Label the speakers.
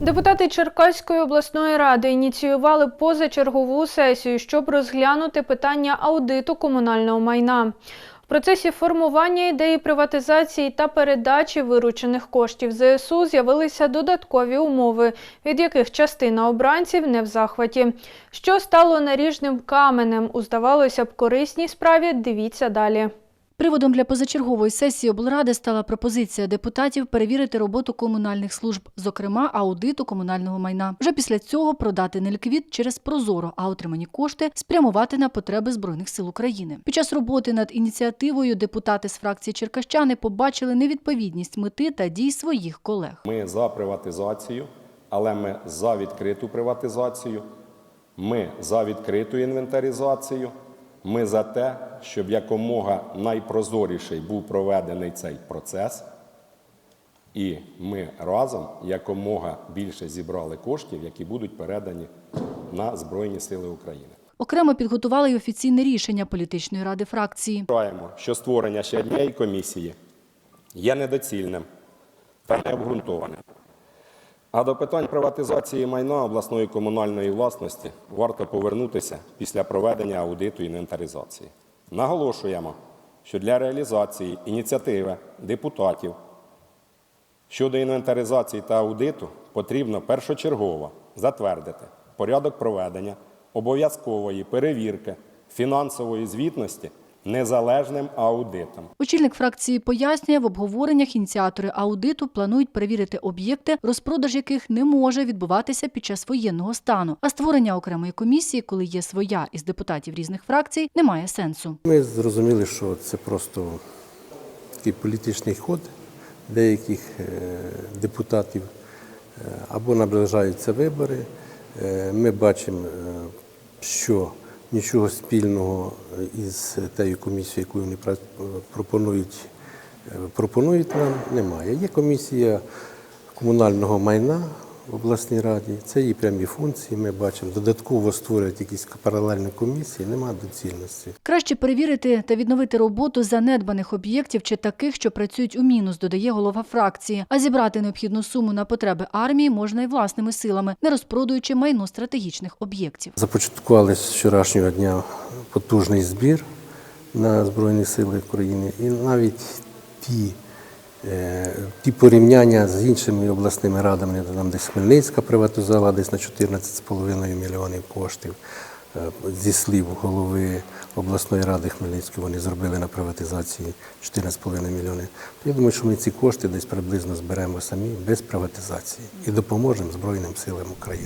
Speaker 1: Депутати Черкаської обласної ради ініціювали позачергову сесію, щоб розглянути питання аудиту комунального майна. В процесі формування ідеї приватизації та передачі виручених коштів ЗСУ з'явилися додаткові умови, від яких частина обранців не в захваті. Що стало наріжним каменем у здавалося б корисній справі, дивіться далі.
Speaker 2: Приводом для позачергової сесії облради стала пропозиція депутатів перевірити роботу комунальних служб, зокрема аудиту комунального майна. Вже після цього продати неліквід через прозоро, а отримані кошти спрямувати на потреби збройних сил України. Під час роботи над ініціативою депутати з фракції Черкащани побачили невідповідність мети та дій своїх колег.
Speaker 3: Ми за приватизацію, але ми за відкриту приватизацію. Ми за відкриту інвентаризацію. Ми за те, щоб якомога найпрозоріший був проведений цей процес. І ми разом якомога більше зібрали коштів, які будуть передані на Збройні Сили України.
Speaker 2: Окремо підготували й офіційне рішення політичної ради фракції.
Speaker 3: Вважаємо, що створення ще однієї комісії є недоцільним та необґрунтованим. А до питань приватизації майна обласної комунальної власності варто повернутися після проведення аудиту інвентаризації. Наголошуємо, що для реалізації ініціативи депутатів щодо інвентаризації та аудиту потрібно першочергово затвердити порядок проведення обов'язкової перевірки фінансової звітності незалежним аудитом.
Speaker 2: Очільник фракції пояснює, в обговореннях ініціатори аудиту планують перевірити об'єкти, розпродаж яких не може відбуватися під час воєнного стану. А створення окремої комісії, коли є своя із депутатів різних фракцій, не має сенсу.
Speaker 4: Ми зрозуміли, що це просто такий політичний ход деяких е, депутатів е, або наближаються вибори. Е, Ми бачимо, що нічого спільного із тією комісією, яку вони пропонують, е, пропонують нам, немає. Є комісія комунального майна в обласній раді, це її прямі функції. Ми бачимо, додатково створюють якісь паралельні комісії, немає доцільності.
Speaker 2: Краще перевірити та відновити роботу занедбаних об'єктів чи таких, що працюють у мінус, додає голова фракції. А зібрати необхідну суму на потреби армії можна і власними силами, не розпродуючи майно стратегічних об'єктів.
Speaker 4: Започаткували з вчорашнього дня потужний збір на Збройні Сили України і навіть ті, ті порівняння з іншими обласними радами, там десь Хмельницька приватизувала десь на 14,5 мільйонів коштів. Е, Зі слів голови обласної ради Хмельницької вони зробили на приватизації 14,5 мільйони. Я думаю, що ми ці кошти десь приблизно зберемо самі без приватизації і допоможемо Збройним силам України.